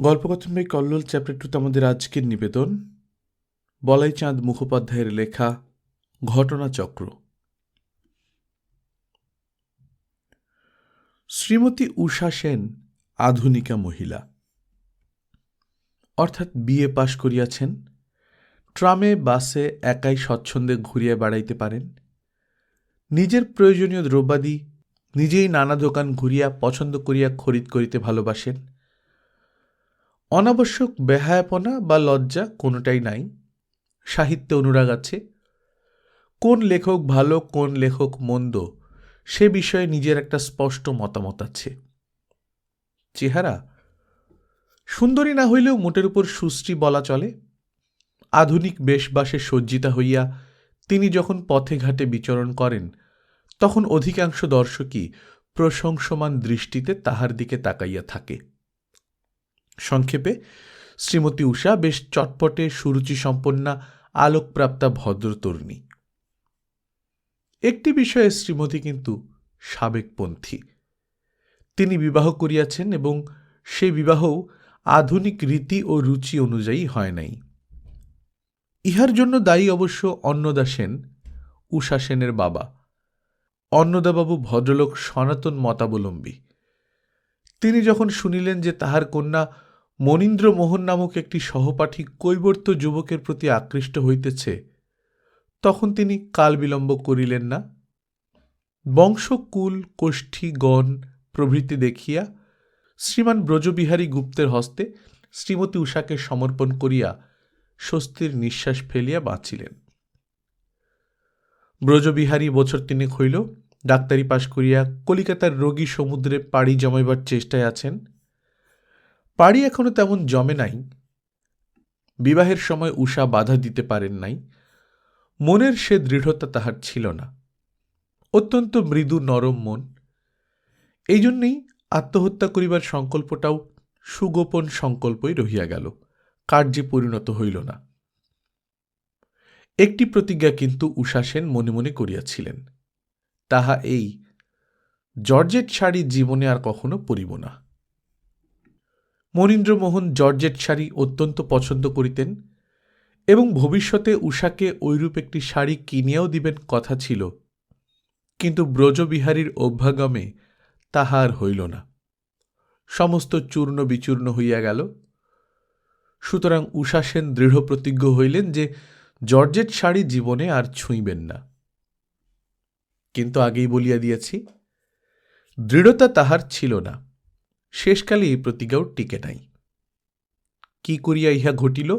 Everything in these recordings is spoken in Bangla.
গল্পকথনবাই কল্লোল চ্যাপ্টার টুতে আমাদের আজকের নিবেদন বলাই চাঁদ মুখোপাধ্যায়ের লেখা ঘটনাচক্র শ্রীমতী উষা সেন আধুনিকা মহিলা। অর্থাৎ বিএ পাশ করিয়াছেন, ট্রামে, বাসে একাই স্বচ্ছন্দে ঘুরিয়া বেড়াইতে পারেন। নিজের প্রয়োজনীয় দ্রব্যাদি নিজেই নানা দোকান ঘুরিয়া পছন্দ করিয়া খরিদ করিতে ভালোবাসেন। অনাবশ্যক বেহায়াপনা বা লজ্জা কোনোটাই নাই। সাহিত্যে অনুরাগ আছে। কোন লেখক ভালো, কোন লেখক মন্দ, সে বিষয়ে নিজের একটা স্পষ্ট মতামত আছে। চেহারা, সুন্দরী না হইলেও মোটের উপর সুশ্রী বলা চলে। আধুনিক বেশবাসে সজ্জিতা হইয়া তিনি যখন পথে ঘাটে বিচরণ করেন, তখন অধিকাংশ দর্শকই প্রশংসমান দৃষ্টিতে তাহার দিকে তাকাইয়া থাকে। সংক্ষেপে, শ্রীমতী উষা বেশ চটপটে সুরুচি সম্পন্না আলোকপ্রাপ্তা ভদ্রতরুণী একটি বিষয়ে শ্রীমতী কিন্তু সাবেকপন্থী। তিনি বিবাহ করিয়াছেন এবং সে বিবাহও আধুনিক রীতি ও রুচি অনুযায়ী হয় নাই। ইহার জন্য দায়ী অবশ্য অন্নদা সেন, উষা সেনের বাবা। অন্নদাবাবু ভদ্রলোক সনাতন মতাবলম্বী। তিনি যখন শুনিলেন যে তাহার কন্যা মনীন্দ্র মোহন নামক একটি সহপাঠী কৈবর্ত যুবকের প্রতি আকৃষ্ট হইতেছে, তখন তিনি কাল বিলম্ব করিলেন না। বংশকুল কোষ্ঠী গণ প্রভৃতি দেখিয়া শ্রীমান ব্রজবিহারী গুপ্তের হস্তে শ্রীমতী উষাকে সমর্পণ করিয়া স্বস্তির নিঃশ্বাস ফেলিয়া বাঁচিলেন। ব্রজবিহারী বছর তিনেক হইল, ডাক্তারি পাশ করিয়া কলিকাতার রোগী সমুদ্রে পাড়ি জমাইবার চেষ্টায় আছেন। পাড়ি এখনও তেমন জমে নাই। বিবাহের সময় উষা বাধা দিতে পারেন নাই। মনের সে দৃঢ়তা তাহার ছিল না। অত্যন্ত মৃদু নরম মন। এই জন্যেই আত্মহত্যা করিবার সংকল্পটাও সুগোপন সংকল্পই রহিয়া গেল কার্যে পরিণত হইল না। একটি প্রতিজ্ঞা কিন্তু উষা সেন মনে মনে করিয়াছিলেন। তাহা এই, জর্জেট শাড়ি জীবনে আর কখনো পরিব না। মনীন্দ্রমোহন জর্জেট শাড়ি অত্যন্ত পছন্দ করিতেন এবং ভবিষ্যতে উষাকে ঐরূপ একটি শাড়ি কিনিয়াও দিবেন কথা ছিল। কিন্তু ব্রজবিহারীর অভ্যাগমে তাহার হইল না। সমস্ত চূর্ণ বিচূর্ণ হইয়া গেল। সুতরাং উষা সেন দৃঢ় প্রতিজ্ঞ হইলেন যে জর্জেট শাড়ি জীবনে আর ছুঁইবেন না। কিন্তু আগেই বলিয়া দিয়েছি, দৃঢ়তা তাহার ছিল না। শেষকালে এই প্রতিজ্ঞাও টিকে নাই। কি করিয়া ইহা ঘটিল,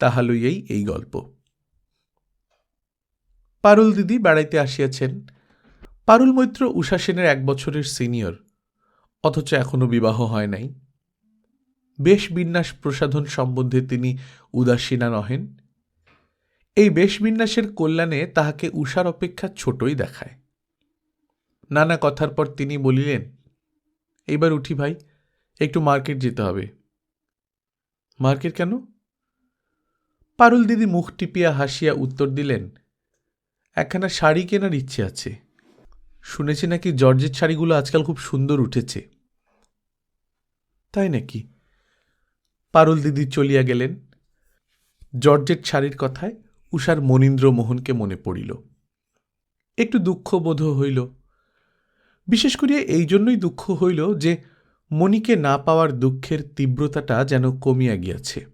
তাহা লইয়াই এই গল্প। পারুল দিদি বেড়াইতে আসিয়াছেন। পারুল মৈত্র উষা সেনের এক বছরের সিনিয়র, অথচ এখনও বিবাহ হয় নাই। বেশ বিন্যাস প্রসাধন সম্বন্ধে তিনি উদাসীনা নহেন এই বেশ বিন্যাসের কল্যাণে তাহাকে উষার অপেক্ষা ছোটই দেখায়। নানা কথার পর তিনি বলিলেন, এইবার উঠি ভাই একটু মার্কেট যেতে হবে। মার্কেট কেন? পারুল দিদি মুখ টিপিয়া হাসিয়া উত্তর দিলেন, একখানা শাড়ি কেনার ইচ্ছে আছে। শুনেছি নাকি জর্জের শাড়িগুলো আজকাল খুব সুন্দর উঠেছে। তাই নাকি? পারুল দিদি চলিয়া গেলেন। জর্জেট শাড়ির কথায় উষার মনীন্দ্র মোহনকে মনে পড়িল। একটু দুঃখ বোধ হইল। বিশেষ করিয়া এই জন্যই দুঃখ হইল যে মণিকে না পাওয়ার দুঃখের তীব্রতাটা যেন কমিয়া গিয়াছে।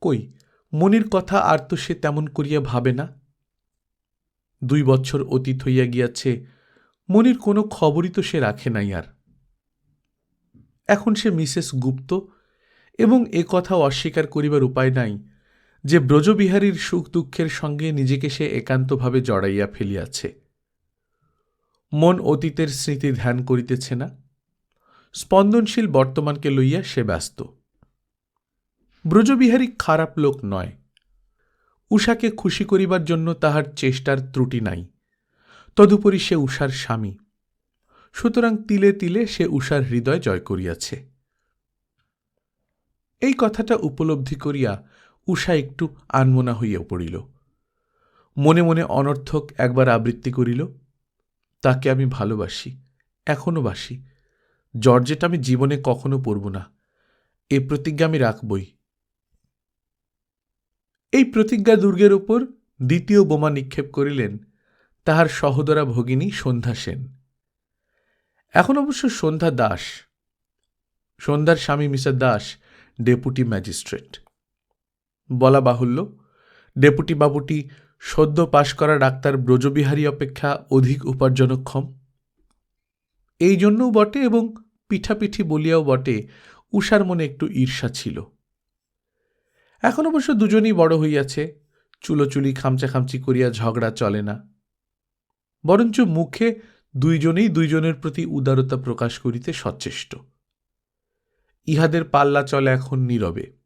কই মনির কথা আর তো সে তেমন করিয়া ভাবে না? দুই বছর অতীত হইয়া গিয়াছে মনির কোনো খবরই তো সে রাখে নাই আর। এখন সে মিসেস গুপ্ত এবং এ কথা অস্বীকার করিবার উপায় নাই যে ব্রজবিহারীর সুখ দুঃখের সঙ্গে নিজেকে সে একান্তভাবে জড়াইয়া ফেলিয়াছে। মন অতীতের স্মৃতি ধ্যান করিতেছে না স্পন্দনশীল বর্তমানকে লইয়া সে ব্যস্ত। ব্রজবিহারী খারাপ লোক নয়। উষাকে খুশি করিবার জন্য তাহার চেষ্টার ত্রুটি নাই। তদুপরি সে উষার স্বামী। সুতরাং তিলে তিলে সে উষার হৃদয় জয় করিয়াছে। এই কথাটা উপলব্ধি করিয়া উষা একটু আনমনা হইয়া পড়িল। মনে মনে অনর্থক একবার আবৃত্তি করিল, তাকে আমি ভালোবাসি এখনও বাসি। জর্জেট আমি জীবনে কখনো পড়ব না। এ প্রতিজ্ঞা আমি রাখবই। এই প্রতিজ্ঞা দুর্গের উপর দ্বিতীয় বোমা নিক্ষেপ করিলেন তাহার সহোদরা ভগিনী সন্ধ্যা সেন। এখন অবশ্য সন্ধ্যা দাস, সন্ধ্যার স্বামী মিস্টার দাস, ডেপুটি ম্যাজিস্ট্রেট। বলা বাহুল্য, ডেপুটি বাবুটি সদ্য পাশ করা ডাক্তার ব্রজবিহারী অপেক্ষা অধিক উপার্জনক্ষম। এই জন্যও বটে এবং পিঠাপিঠি বলিয়াও বটে, উষার মনে একটু ঈর্ষা ছিল। এখন অবশ্য দুজনই বড় হইয়াছে, চুলোচুলি খামচাখামচি করিয়া ঝগড়া চলে না। বরঞ্চ মুখে দুইজনেই দুইজনের প্রতি উদারতা প্রকাশ করিতে সচেষ্ট। ইহাদের পাল্লা চলে এখন নীরবে,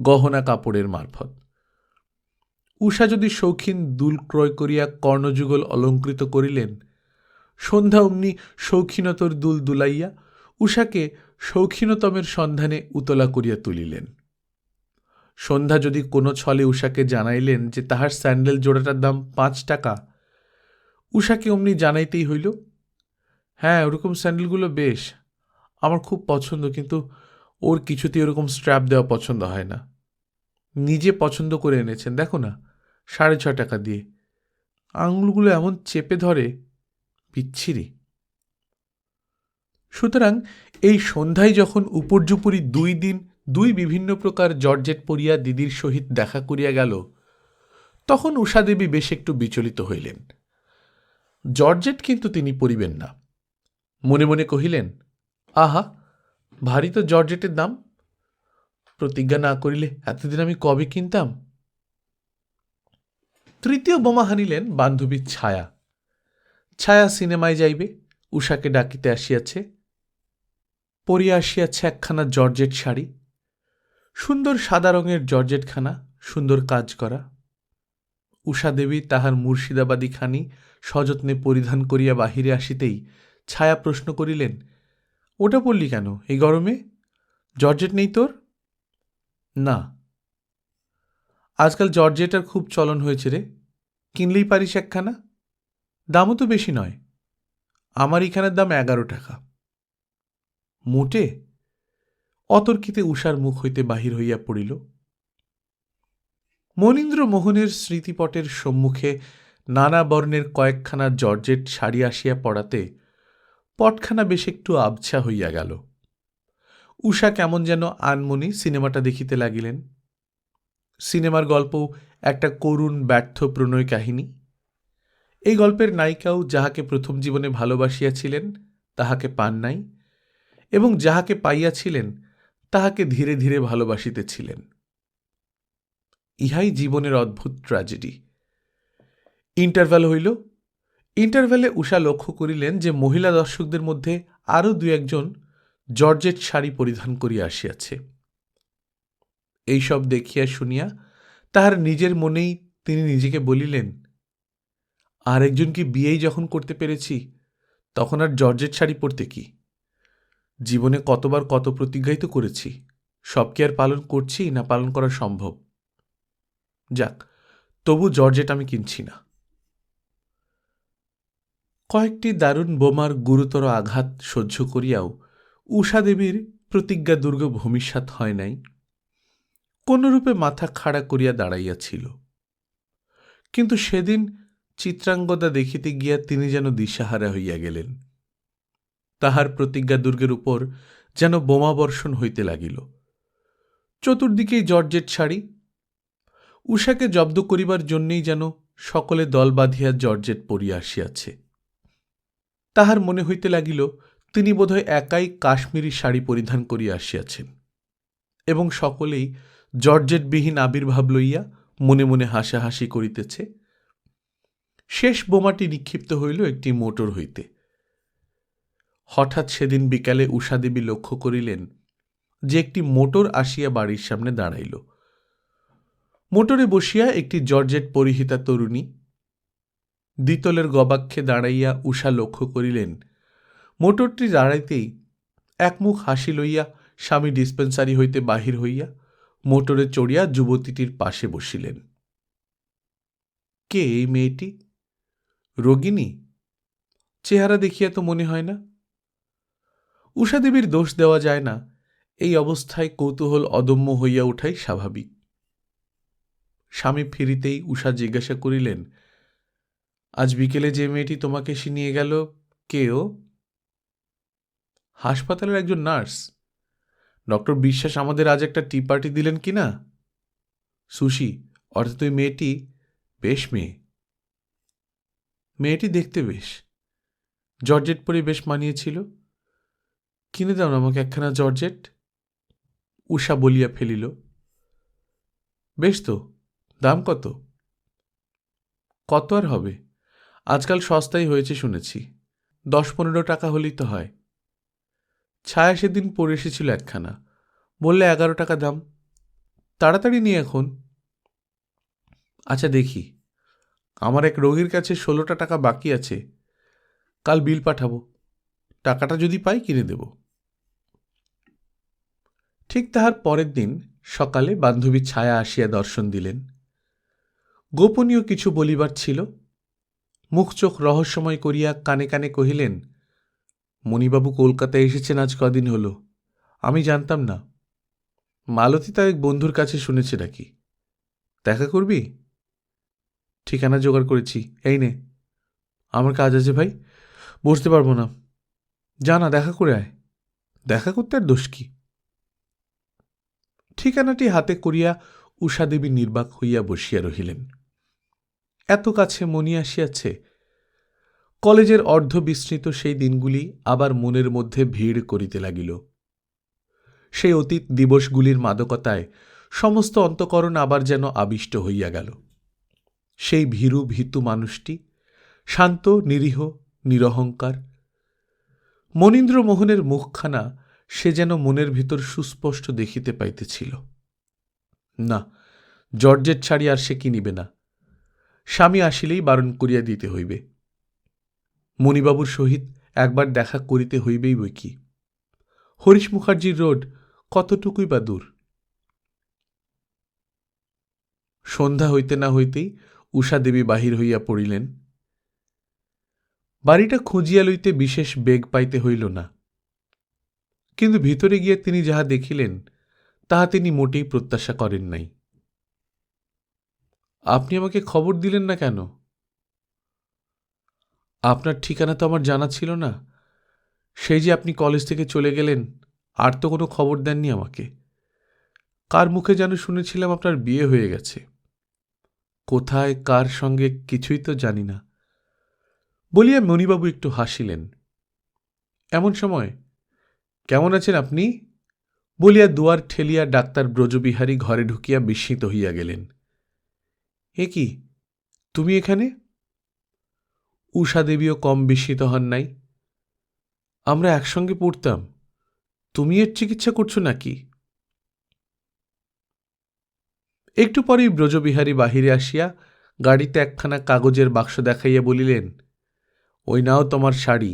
গহনা কাপড়ের মারফত। উষা যদি শৌখিন দুল ক্রয় করিয়া কর্ণযুগল অলঙ্কৃত করিলেন, সন্ধ্যা অমনি শৌখিনতর দুল দুলাইয়া উষাকে শৌখিনতমের সন্ধানে উতলা করিয়া তুলিলেন। সন্ধ্যা যদি কোনো ছলে উষাকে জানাইলেন যে তাহার স্যান্ডেল জোড়াটার দাম পাঁচ টাকা, উষাকে অমনি জানাইতেই হইল হ্যাঁ ওরকম স্যান্ডেলগুলো বেশ, আমার খুব পছন্দ, কিন্তু ওর কিছুতেই ওরকম স্ট্র্যাপ দেওয়া পছন্দ হয় না। নিজে পছন্দ করে এনেছেন, দেখো না, সাড়ে ছ টাকা দিয়ে। আঙুলগুলো এমন চেপে ধরে, বিচ্ছিরি। সুতরাং এই সন্ধ্যায় যখন উপর্যুপরি দুই দিন দুই বিভিন্ন প্রকার জর্জেট পরিয়া দিদির সহিত দেখা করিয়া গেল, তখন উষাদেবী বেশ একটু বিচলিত হইলেন। জর্জেট কিন্তু তিনি পরিবেন না। মনে মনে কহিলেন, আহা, ভারী তো জর্জেটের দাম। প্রতিজ্ঞা না করিলে এতদিন আমি কবে কিনতাম? তৃতীয় বোমা হানিলেন বান্ধবীর ছায়া। ছায়া সিনেমায় যাইবে, উষাকে ডাকিতে আসিয়াছে। পরিয়া আসিয়াছে একখানা জর্জেট শাড়ি, সুন্দর সাদা রঙের জর্জেটখানা, সুন্দর কাজ করা। উষা দেবী তাহার মুর্শিদাবাদী খানি সযত্নে পরিধান করিয়া বাহিরে আসিতেই ছায়া প্রশ্ন করিলেন, ওটা পড়লি কেন? এই গরমে? জর্জেট নেই তোর? না। আজকাল জর্জেটার খুব চলন হয়েছে রে। কিনলেই পারিস একখানা? দামও তো বেশি নয়। আমার এখানের দাম এগারো টাকা। মোটে অতর্কিতে উষার মুখ হইতে বাহির হইয়া পড়িল। মনীন্দ্র মোহনের স্মৃতিপটের সম্মুখে নানা বর্ণের কয়েকখানা জর্জেট শাড়ি আসিয়া পড়াতে পটখানা বেশ একটু আবছা হইয়া গেল। উষা কেমন যেন আনমনি সিনেমাটা দেখিতে লাগিলেন। সিনেমার গল্প একটা করুণ ব্যর্থ প্রণয় কাহিনী। এই গল্পের নায়িকাও যাহাকে প্রথম জীবনে ভালোবাসিয়াছিলেন, তাহাকে পান নাই। এবং যাহাকে পাইয়াছিলেন, তাহাকে ধীরে ধীরে ভালোবাসিতেছিলেন। ইহাই জীবনের অদ্ভুত ট্র্যাজেডি ইন্টারভ্যাল হইল। ইন্টারভ্যালে উষা লক্ষ্য করিলেন যে মহিলা দর্শকদের মধ্যে আরও দু একজন জর্জেট শাড়ি পরিধান করিয়া আসিয়াছে। এইসব দেখিয়া শুনিয়া তাহার নিজের মনেই তিনি নিজেকে বলিলেন আরেকজনকে বিয়েই যখন করতে পেরেছি, তখন আর জর্জেট শাড়ি পরতে কি? জীবনে কতবার কত প্রতিজ্ঞাই তো করেছি, সব কি আর পালন করছি না পালন করা সম্ভব? যাক, তবু জর্জেট আমি কিনছি না। কয়েকটি দারুণ বোমার গুরুতর আঘাত সহ্য করিয়াও উষা দেবীর প্রতিজ্ঞা দুর্গ ভূমিষ্যাত হয় নাই। কোনরূপে মাথা খাড়া করিয়া দাঁড়াইয়াছিল। কিন্তু সেদিন চিত্রাঙ্গদা দেখিতে গিয়া তিনি যেন দিশাহারা হইয়া গেলেন। তাহার প্রতিজ্ঞা দুর্গের উপর যেন বোমাবর্ষণ হইতে লাগিল। চতুর্দিকেই জর্জেট শাড়ি। উষাকে জব্দ করিবার জন্যেই যেন সকলে দল বাঁধিয়া জর্জেট পরিয়া আসিয়াছে। তাহার মনে হইতে লাগিল, তিনি বোধহয় একাই কাশ্মীরি শাড়ি পরিধান করিয়া আসিয়াছেন এবং সকলেই জর্জেটবিহীন আবির্ভাব লইয়া মনে মনে হাসাহাসি করিতেছে। শেষ বোমাটি নিক্ষিপ্ত হইল একটি মোটর হইতে। হঠাৎ সেদিন বিকালে উষাদেবী লক্ষ্য করিলেন যে একটি মোটর আসিয়া বাড়ির সামনে দাঁড়াইল। মোটরে বসিয়া একটি জর্জেট পরিহিতা তরুণী দ্বিতলের গবাক্ষে দাঁড়াইয়া উষা লক্ষ্য করিলেন। মোটরটি দাঁড়াইতেই একমুখ হাসি লইয়া স্বামী ডিসপেন্সারি হইতে বাহির হইয়া মোটরে চড়িয়া যুবতীটির পাশে বসিলেন। কে এই মেয়েটি? রোগিণী? চেহারা দেখিয়া তো মনে হয় না। উষাদেবীর দোষ দেওয়া যায় না। এই অবস্থায় কৌতূহল অদম্য হইয়া ওঠাই স্বাভাবিক। স্বামী ফিরিতেই উষা জিজ্ঞাসা করিলেন, আজ বিকেলে যে মেয়েটি তোমাকে এসে নিয়ে গেল কেও হাসপাতালের একজন নার্স। ডক্টর বিশ্বাস আমাদের আজ একটা টি পার্টি দিলেন কি না? সুশি, অর্থাৎ ওই মেয়েটি বেশ মেয়ে। মেয়েটি দেখতে বেশ। জর্জেট পরে বেশ মানিয়েছিল। কিনে দাও না আমাকে একখানা জর্জেট। উষা বলিয়া ফেলিল, বেশ তো, দাম কত? কত আর হবে? আজকাল সস্তাই হয়েছে শুনেছি। দশ পনেরো টাকা হলেই তো হয়। ছায়া সেদিন পরে এসেছিল একখানা। বললে, এগারো টাকা দাম। তাড়াতাড়ি নিয়ে এখন। আচ্ছা দেখি। আমার এক রোগীর কাছে ষোলোটা টাকা বাকি আছে। কাল বিল পাঠাবো। টাকাটা যদি পাই কিনে দেব। ঠিক তাহার পরের দিন সকালে বান্ধবী ছায়া আসিয়া দর্শন দিলেন। গোপনীয় কিছু বলিবার ছিল। মুখ চোখ রহস্যময় করিয়া কানে কানে কহিলেন, মণিবাবু কলকাতায় এসেছেন আজ কদিন হল। আমি জানতাম না। মালতী তার এক বন্ধুর কাছে শুনেছে নাকি। দেখা করবি? ঠিকানা জোগাড় করেছি। এই নে। আমার কাজ আছে ভাই। বসতে পারব না। যা না, দেখা করে আয়। দেখা করতে আর দোষ কি? ঠিকানাটি হাতে করিয়া উষাদেবী নির্বাক হইয়া বসিয়া রহিলেন। এত কাছে মনি আসিয়াছে। কলেজের অর্ধ বিস্মৃত সেই দিনগুলি আবার মনের মধ্যে ভিড় করিতে লাগিল। সেই অতীত দিবসগুলির মাদকতায় সমস্ত অন্তকরণ আবার যেন আবিষ্ট হইয়া গেল। সেই ভীরু ভীতু মানুষটি শান্ত, নিরীহ, নিরহংকার মনীন্দ্র মোহনের মুখখানা সে যেন মনের ভিতর সুস্পষ্ট দেখিতে পাইতেছিল। না, জর্জের ছাড়ি আর সে কিনিবে না। স্বামী আসিলেই বারণ করিয়া দিতে হইবে। মণিবাবুর সহিত একবার দেখা করিতে হইবেই বই কি। হরিশ মুখার্জির রোড কতটুকুই বা দূর? সন্ধ্যা হইতে না হইতেই উষা দেবী বাহির হইয়া পড়িলেন। বাড়িটা খুঁজিয়া লইতে বিশেষ বেগ পাইতে হইল না। কিন্তু ভিতরে গিয়া তিনি যাহা দেখিলেন, তাহা তিনি মোটেই প্রত্যাশা করেন নাই। আপনি আমাকে খবর দিলেন না কেন? আপনার ঠিকানা তো আমার জানা ছিল না। সেই যে আপনি কলেজ থেকে চলে গেলেন, আর তো কোনো খবর দেননি আমাকে। কার মুখে যেন শুনেছিলাম আপনার বিয়ে হয়ে গেছে? কোথায়, কার সঙ্গে, কিছুই তো জানি না। বলিয়া মণিবাবু একটু হাসিলেন। এমন সময় কেমন আছেন আপনি? বলিয়া দুয়ার ঠেলিয়া ডাক্তার ব্রজবিহারী ঘরে ঢুকিয়া বিস্মিত হইয়া গেলেন। এ কি, তুমি এখানে? উষা দেবীও কম বিস্মিত হন নাই। আমরা একসঙ্গে পড়তাম, তুমি এর চিকিৎসা করছ নাকি? একটু পরেই ব্রজবিহারী বাহিরে আসিয়া গাড়িতে একখানা কাগজের বাক্স দেখাইয়া বলিলেন, ওই নাও তোমার শাড়ি।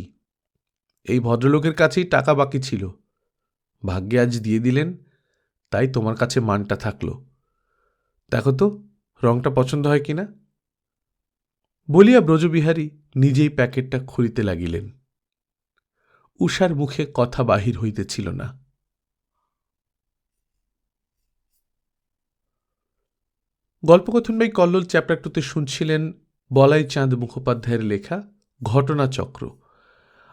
এই ভদ্রলোকের কাছেই টাকা বাকি ছিল। ভাগ্যে আজ দিয়ে দিলেন, তাই তোমার কাছে মানটা থাকল। দেখো তো, রংটা পছন্দ হয় কিনা? বলিয়া ব্রজবিহারী নিজেই প্যাকেটটা খুলিতে লাগিলেন। উষার মুখে কথা বাহির হইতেছিল না। গল্পকথন বাই কল্লোল চ্যাপ্টার টুতে শুনছিলেন বলাই চাঁদ মুখোপাধ্যায়ের লেখা ঘটনাচক্র।